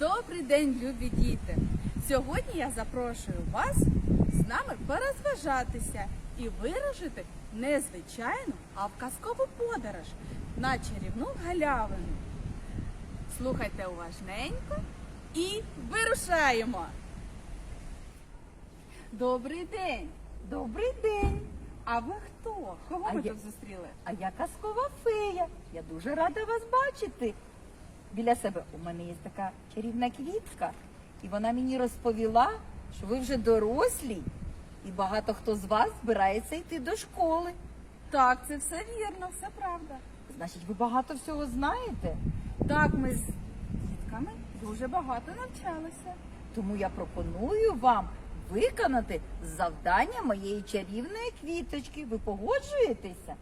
Добрий день, любі діти! Сьогодні я запрошую вас з нами порозважатися і вирушити не звичайну, а в казкову подорож на чарівну галявину. Слухайте уважненько і вирушаємо! Добрий день! Добрий день! А ви хто? Кого А ми я- тут зустріли? А я казкова фея. Я дуже рада вас бачити. Біля себе у мене є така чарівна квітка, і вона мені розповіла, що ви вже дорослі, і багато хто з вас збирається йти до школи. Так, це все вірно, все правда. Значить, ви багато всього знаєте. Так, ми з дітками дуже багато навчалися. Тому я пропоную вам виконати завдання моєї чарівної квіточки. Ви погоджуєтеся?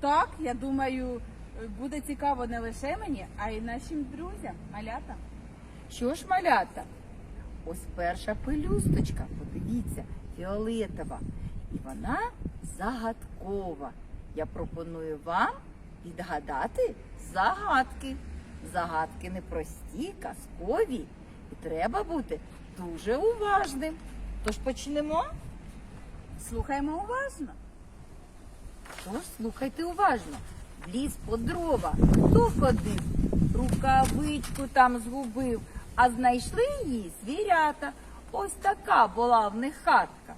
Так, я думаю, буде цікаво не лише мені, а й нашим друзям, малятам. Що ж, малята? Ось перша пелюсточка, подивіться, фіолетова. І вона загадкова. Я пропоную вам відгадати загадки. Загадки непрості, казкові. І треба бути дуже уважним. Тож почнемо. Слухаємо уважно. Тож слухайте уважно. В ліс по дрова. Хто ходив? Рукавичку там згубив, а знайшли її звірята. Ось така була в них хатка.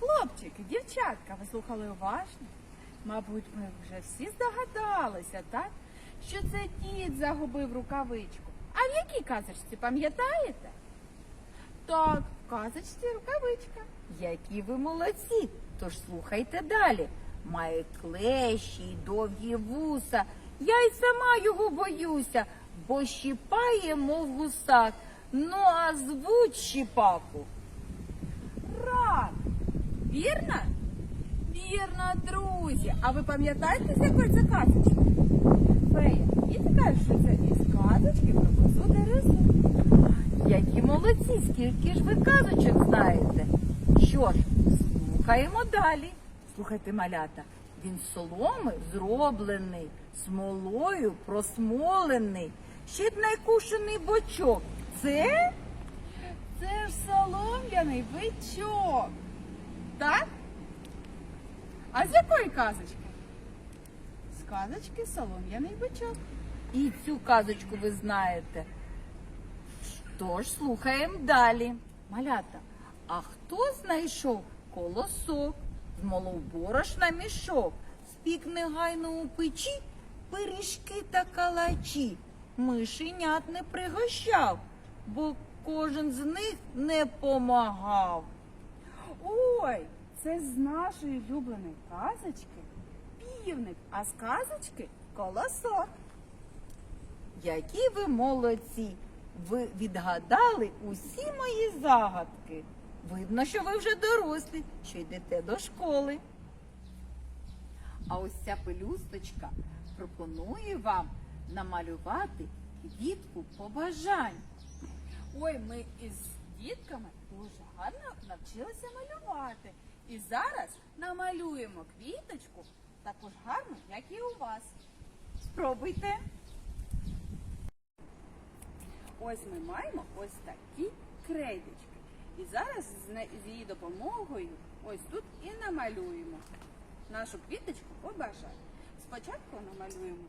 Хлопчики, дівчатка, ви слухали уважно? Мабуть, ми вже всі здогадалися, так? Що це дід загубив рукавичку. А в якій казочці, пам'ятаєте? Так, в казочці рукавичка. Які ви молодці. Тож слухайте далі. Має клещі й довгі вуса. Я й сама його боюся, бо щіпає, мов гусак. Ну, а звуть щіпаку. Рак! Вірно? Вірно, друзі. А ви пам'ятаєте, з якої це казочки? Фея, і кажуть, що це із казочки про козу Дерезу. Які молодці, скільки ж ви казочок знаєте? Що ж, слухаємо далі. Слухайте, малята, він з соломи зроблений, смолою просмолений, ще найкушений бочок. Це Це ж солом'яний бичок. Так? А з якої казочки? З казочки солом'яний бичок. і цю казочку ви знаєте. Тож слухаємо далі. Малята, а хто знайшов колосок, змолов борошна мішок, спік негайно у печі, пиріжки та калачі, мишенят не пригощав, бо кожен з них не помагав. Ой, це з нашої улюбленої казочки півник, а з казочки колосок. Які ви молодці! Ви відгадали усі мої загадки. Видно, що ви вже дорослі, що йдете до школи. А ось ця пелюсточка пропонує вам намалювати квітку побажань. Ой, ми із дітками дуже гарно навчилися малювати. І зараз намалюємо квіточку таку ж гарну, як і у вас. Спробуйте. Ось ми маємо ось такі крейдочки. І зараз з, її допомогою ось тут і намалюємо нашу квіточку побажань. Спочатку намалюємо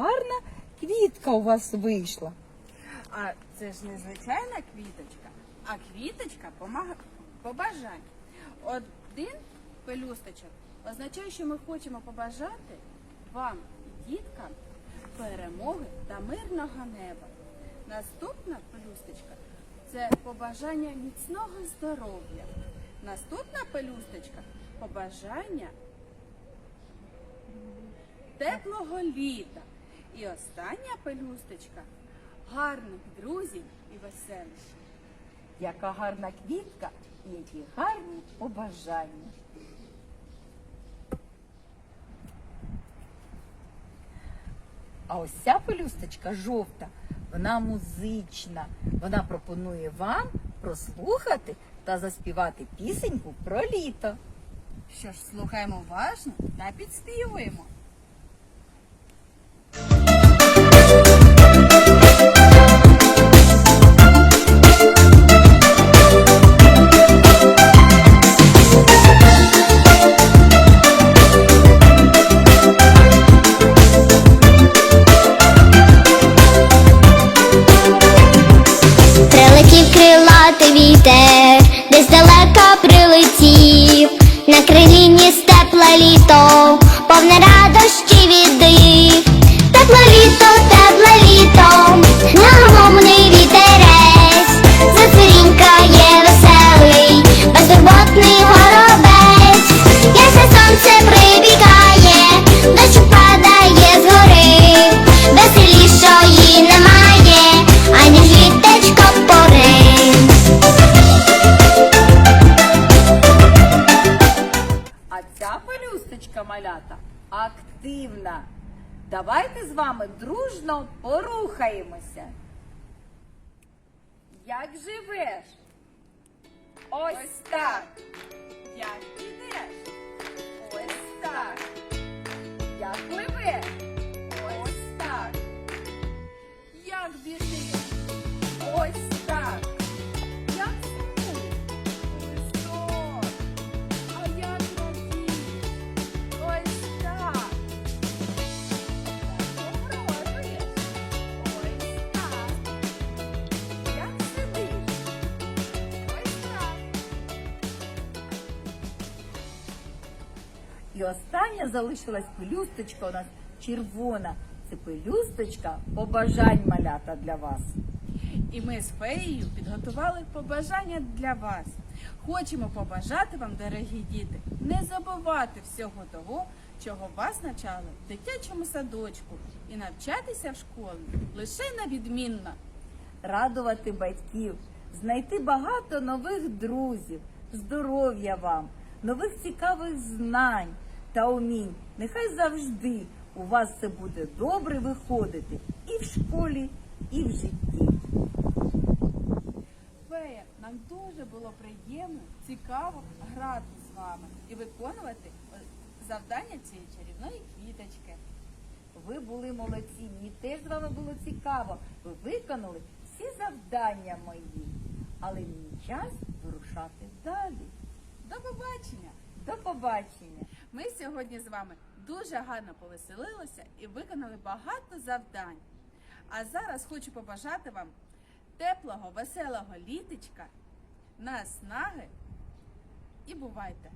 гарна квітка у вас вийшла. А це ж не звичайна квіточка, а квіточка побажань. Один пелюсточок означає, що ми хочемо побажати вам, діткам, перемоги та мирного неба. Наступна пелюсточка це побажання міцного здоров'я. Наступна пелюсточка побажання теплого літа. І остання пелюсточка гарних друзів і веселища. Яка гарна квітка і які гарні побажання. А ось ця пелюсточка жовта, вона музична. Вона пропонує вам прослухати та заспівати пісеньку про літо. Що ж, слухаємо уважно та підспівуємо. Активна. Давайте з вами дружно порухаємося. Як живеш? Ось так. Як ідеш? Ось так. Як пливеш? І остання залишилась пелюсточка у нас червона. Це пелюсточка побажань малята для вас. І ми з феєю підготували побажання для вас. Хочемо побажати вам, дорогі діти, не забувати всього того, чого вас навчали в дитячому садочку, і навчатися в школі лише на відмінно. радувати батьків, знайти багато нових друзів, здоров'я вам, нових цікавих знань та умінь. Нехай завжди у вас це буде добре виходити і в школі, і в житті. Фея, нам дуже було приємно, цікаво грати з вами і виконувати е, завдання цієї чарівної квіточки. Ви були молодці, мені теж з вами було цікаво. Ви виконали всі завдання мої, але мені час вирушати далі. До побачення! До побачення! Ми сьогодні з вами дуже гарно повеселилися і виконали багато завдань. А зараз хочу побажати вам теплого, веселого літочка, наснаги і бувайте!